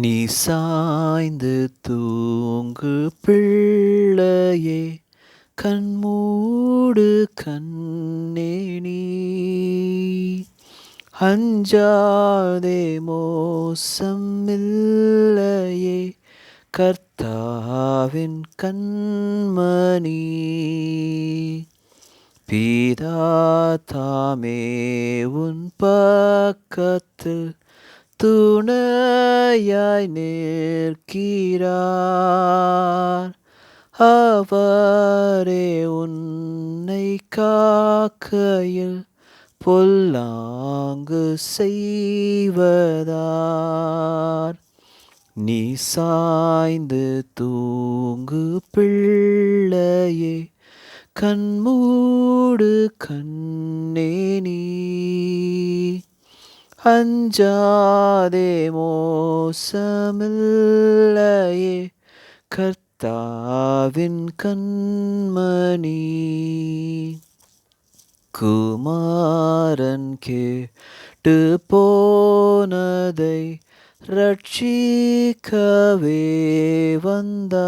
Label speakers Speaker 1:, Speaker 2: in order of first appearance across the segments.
Speaker 1: நீ சாய்ந்து தூங்கு பிள்ளையே கண்மூடு கண்ணே நீ. அஞ்சாதே மோசமில்லையே கர்த்தாவின் கண்மணி. பீதா தாமே உன் பக்கத்தில் துணையாய் நிற்கிறார். அவரே உன்னை காக்கையில் பொல்லாங்கு செய்வதார். நீ சாய்ந்து தூங்கு பிள்ளையே கண்மூடு கண்ணே நீ. அஞ்சாதே மோசமில்லையே கர்த்தாவின் கண்மணி குமாரன் கேட்டு போனதை ரட்சிக்கவே வந்தார்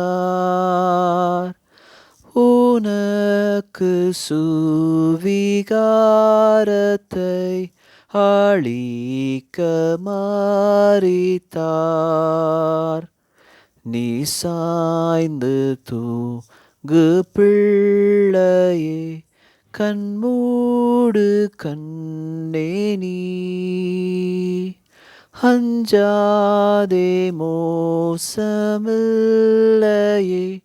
Speaker 1: உனக்கு சுவிகாரத்தை அழிக்க மாறித்தார் நீ சாய்ந்து தூங்கு பிள்ளையே கண்மூடு கண்ணே நீ. அஞ்சாதே மோசமில்லையே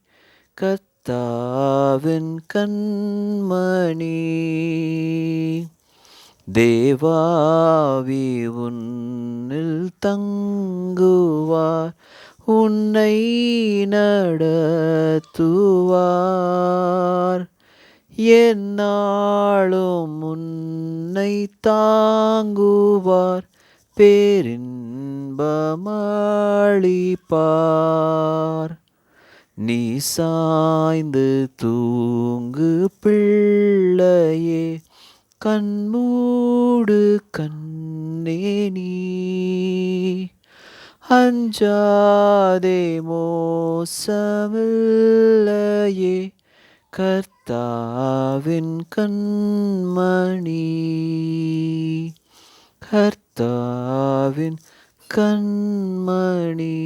Speaker 1: கத்தாவின் கண்மணி. தேவாவி உன்னில் தங்குவார் உன்னை நடத்துவார். என்னாலும் உன்னை தாங்குவார் பேரின்பமளிப்பார். நீ சாய்ந்து தூங்கு பிள்ளையே கண்மூடு கண்ணேனி அஞ்சாதே மோசமில்லையே கர்த்தாவின் கண்மணி. கர்த்தாவின் கண்மணி.